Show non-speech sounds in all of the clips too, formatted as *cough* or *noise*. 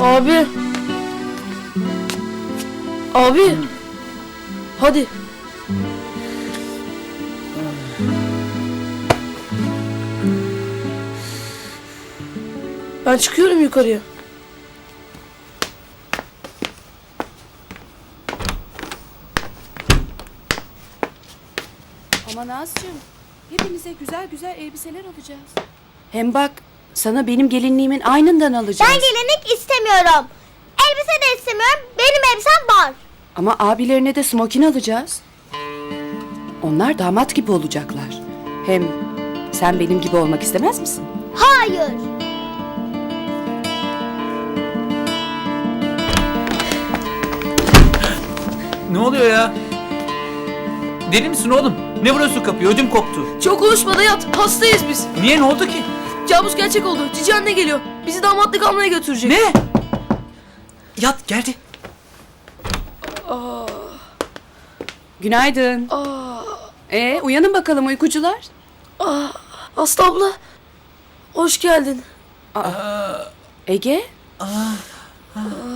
Abi. Abi. Hadi. Ben çıkıyorum yukarıya. Ama Nazcığım, hepinize güzel güzel elbiseler alacağız. Hem bak, sana benim gelinliğimin aynından alacağız. Ben gelinlik istemiyorum. Elbise de istemiyorum. Benim elbisem var. Ama abilerine de smokin alacağız. Onlar damat gibi olacaklar. Hem sen benim gibi olmak istemez misin? Hayır. Ne oluyor ya? Deli misin oğlum? Ne vuruyorsun kapıyı? Ödüm koptu. Çok konuşma da yat. Hastayız biz. Niye ne oldu ki? Kabus gerçek oldu. Cici anne geliyor. Bizi damatlık almaya götürecek. Ne? Yat geldi. Günaydın. Ee, uyanın bakalım uykucular. Aslı abla. Hoş geldin. Ege?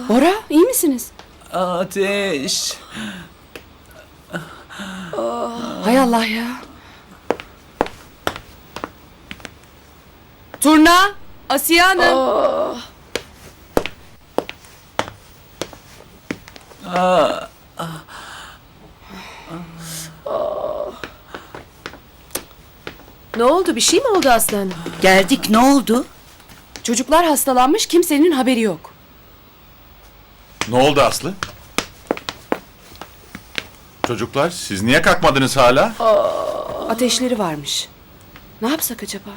Bora, iyi misiniz? Ateş. Hay Allah ya. Turna, Asiye Hanım. Ne oldu? Bir şey mi oldu Aslan? Geldik, ne oldu? Çocuklar hastalanmış, kimsenin haberi yok. Ne oldu Aslı? Çocuklar siz niye kalkmadınız hala? Ateşleri varmış. Ne yapsak acaba?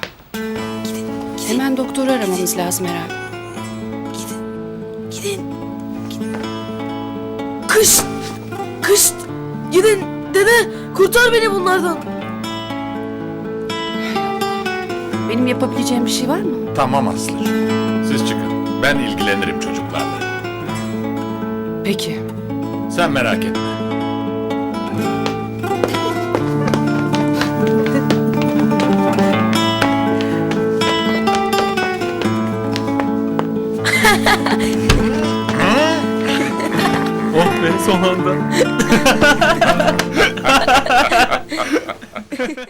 Hemen doktoru aramamız lazım herhalde. Gidin. Kış. Kış. Gidin. Dede kurtar beni bunlardan. Benim yapabileceğim bir şey var mı? Tamam Aslı. Siz çıkın. Ben ilgilenirim çocuklarla. Peki. Sen merak etme. Oh be son anda. *laughs*